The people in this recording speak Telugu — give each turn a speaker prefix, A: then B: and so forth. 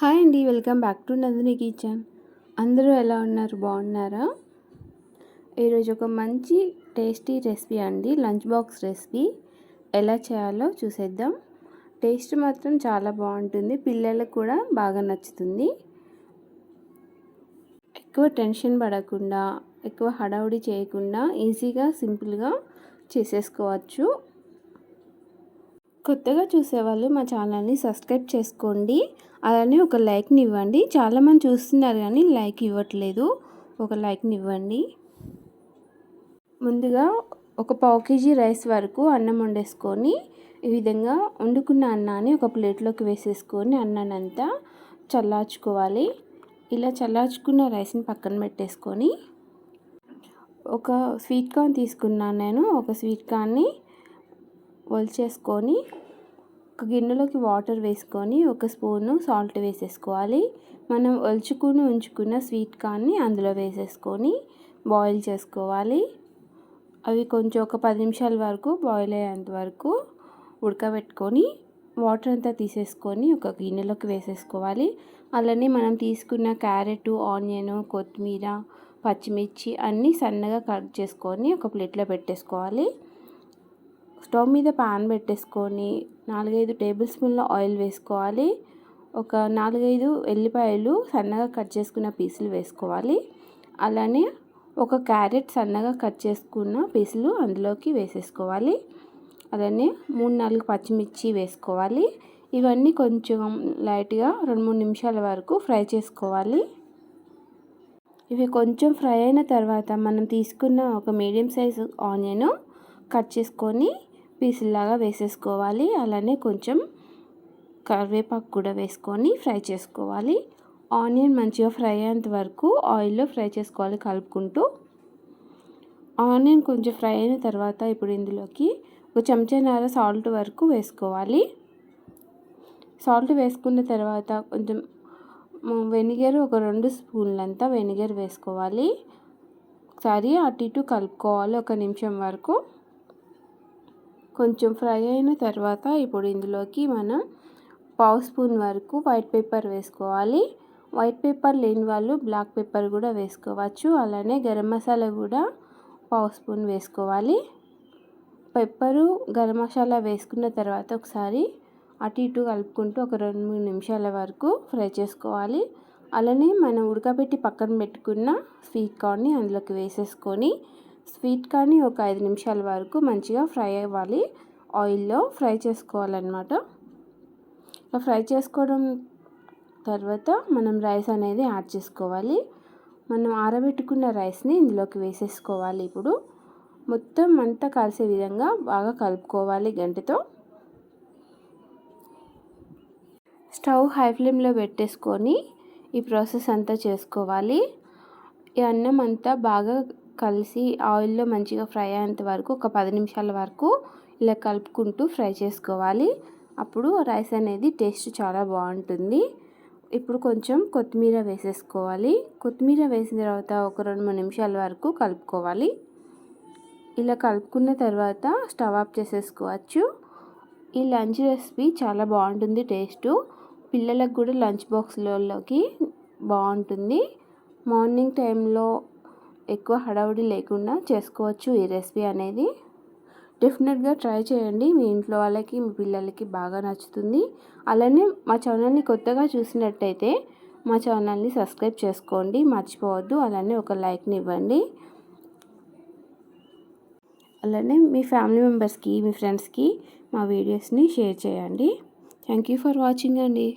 A: హాయ్ అండి welcome back to Nandini kitchen. అందరూ ఎలా ఉన్నారు? బాగున్నారా? ఈరోజు ఒక మంచి టేస్టీ రెసిపీ అండి లంచ్ బాక్స్ రెసిపీ. ఎలా చేయాలో చూసేద్దాం. టేస్ట్ మాత్రం చాలా బాగుంటుంది పిల్లలకు కూడా బాగా నచ్చుతుంది. ఎక్కువ టెన్షన్ పడకుండా ఎక్కువ హడావుడి చేయకుండా ఈజీగా సింపుల్గా చేసేసుకోవచ్చు. కొత్తగా చూసేవాళ్ళు మా ఛానల్ని సబ్స్క్రైబ్ చేసుకోండి. అలానే ఒక లైక్ని ఇవ్వండి. చాలామంది చూస్తున్నారు కానీ లైక్ ఇవ్వట్లేదు. ఒక లైక్ని ఇవ్వండి. ముందుగా ఒక పావు కేజీ రైస్ వరకు అన్నం వండేసుకొని ఈ విధంగా వండుకున్న అన్నాన్ని ఒక ప్లేట్లోకి వేసేసుకొని అన్నాన్ని అంతా చల్లార్చుకోవాలి. ఇలా చల్లార్చుకున్న రైస్ని పక్కన పెట్టేసుకొని ఒక స్వీట్ కార్న్ తీసుకున్నాను నేను. ఒక స్వీట్ కార్న్ని ఒలిచేసుకొని ఒక గిన్నెలోకి వాటర్ వేసుకొని ఒక స్పూను సాల్ట్ వేసేసుకోవాలి. మనం ఒలుచుకుని ఉంచుకున్న స్వీట్ కార్న్ని అందులో వేసేసుకొని బాయిల్ చేసుకోవాలి. అవి కొంచెం ఒక పది నిమిషాల వరకు బాయిల్ అయ్యేంత వరకు ఉడకబెట్టుకొని వాటర్ అంతా తీసేసుకొని ఒక గిన్నెలోకి వేసేసుకోవాలి. అలానే మనం తీసుకున్న క్యారెట్ ఆనియన్ కొత్తిమీర పచ్చిమిర్చి అన్నీ సన్నగా కట్ చేసుకొని ఒక ప్లేట్లో పెట్టేసుకోవాలి. స్టవ్ మీద పాన్ పెట్టేసుకొని నాలుగైదు టేబుల్ స్పూన్ల ఆయిల్ వేసుకోవాలి. ఒక నాలుగైదు ఎల్లిపాయలు సన్నగా కట్ చేసుకున్న పీసులు వేసుకోవాలి. అలానే ఒక క్యారెట్ సన్నగా కట్ చేసుకున్న పీసులు అందులోకి వేసేసుకోవాలి. అలానే మూడు నాలుగు పచ్చిమిర్చి వేసుకోవాలి. ఇవన్నీ కొంచెం లైట్గా రెండు మూడు నిమిషాల వరకు ఫ్రై చేసుకోవాలి. ఇవి కొంచెం ఫ్రై అయిన తర్వాత మనం తీసుకున్న ఒక మీడియం సైజు ఆనియన్ కట్ చేసుకొని పీసుల్లాగా వేసేసుకోవాలి. అలానే కొంచెం కరివేపాకు కూడా వేసుకొని ఫ్రై చేసుకోవాలి. ఆనియన్ మంచిగా ఫ్రై అయ్యేంత వరకు ఆయిల్లో ఫ్రై చేసుకోవాలి కలుపుకుంటూ. ఆనియన్ కొంచెం ఫ్రై అయిన తర్వాత ఇప్పుడు ఇందులోకి ఒక చెంచాన్నర సాల్ట్ వరకు వేసుకోవాలి. సాల్ట్ వేసుకున్న తర్వాత కొంచెం వెనిగర్ ఒక రెండు స్పూన్లంతా వెనిగర్ వేసుకోవాలి. ఒకసారి అటు ఇటు కలుపుకోవాలి ఒక నిమిషం వరకు. కొంచెం ఫ్రై అయిన తర్వాత ఇప్పుడు ఇందులోకి మనం పావు స్పూన్ వరకు వైట్ పేపర్ వేసుకోవాలి. వైట్ పేపర్ లేని వాళ్ళు బ్లాక్ పేపర్ కూడా వేసుకోవచ్చు. అలానే గరం మసాలా కూడా పావు స్పూన్ వేసుకోవాలి. పెప్పరు గరం మసాలా వేసుకున్న తర్వాత ఒకసారి అటు ఇటు కలుపుకుంటూ ఒక రెండు మూడు నిమిషాల వరకు ఫ్రై చేసుకోవాలి. అలానే మనం ఉడకబెట్టి పక్కన పెట్టుకున్న స్వీట్ కార్న్ని అందులోకి వేసేసుకొని స్వీట్ కానీ ఒక ఐదు నిమిషాల వరకు మంచిగా ఫ్రై అవ్వాలి. ఆయిల్లో ఫ్రై చేసుకోవాలన్నమాట. ఫ్రై చేసుకోవడం తర్వాత మనం రైస్ అనేది యాడ్ చేసుకోవాలి. మనం ఆరబెట్టుకున్న రైస్ని ఇందులోకి వేసేసుకోవాలి ఇప్పుడు. మొత్తం అంతా కలిసే విధంగా బాగా కలుపుకోవాలి గంటతో. స్టవ్ హై ఫ్లేమ్లో పెట్టేసుకొని ఈ ప్రాసెస్ అంతా చేసుకోవాలి. ఈ అన్నం అంతా బాగా కలిసి ఆయిల్లో మంచిగా ఫ్రై అయ్యేంత వరకు ఒక పది నిమిషాల వరకు ఇలా కలుపుకుంటూ ఫ్రై చేసుకోవాలి. అప్పుడు రైస్ అనేది టేస్ట్ చాలా బాగుంటుంది. ఇప్పుడు కొంచెం కొత్తిమీర వేసేసుకోవాలి. కొత్తిమీర వేసిన తర్వాత ఒక రెండు మూడు నిమిషాల వరకు కలుపుకోవాలి. ఇలా కలుపుకున్న తర్వాత స్టవ్ ఆఫ్ చేసేసుకోవచ్చు. ఈ లంచ్ రెసిపీ చాలా బాగుంటుంది టేస్ట్. పిల్లలకు కూడా లంచ్ బాక్స్లలోకి బాగుంటుంది. మార్నింగ్ టైంలో ఎక్కువ హడావుడి లేకుండా చేసుకోవచ్చు ఈ రెసిపీ అనేది. డెఫినెట్గా ట్రై చేయండి. మీ ఇంట్లో వాళ్ళకి మీ పిల్లలకి బాగా నచ్చుతుంది. అలానే మా ఛానల్ని కొత్తగా చూసినట్టయితే మా ఛానల్ని సబ్స్క్రైబ్ చేసుకోండి. మర్చిపోవద్దు. అలానే ఒక లైక్ని ఇవ్వండి. అలానే మీ ఫ్యామిలీ మెంబర్స్కి మీ ఫ్రెండ్స్కి మా వీడియోస్ని షేర్ చేయండి. థ్యాంక్ యూ ఫర్ వాచింగ్ అండి.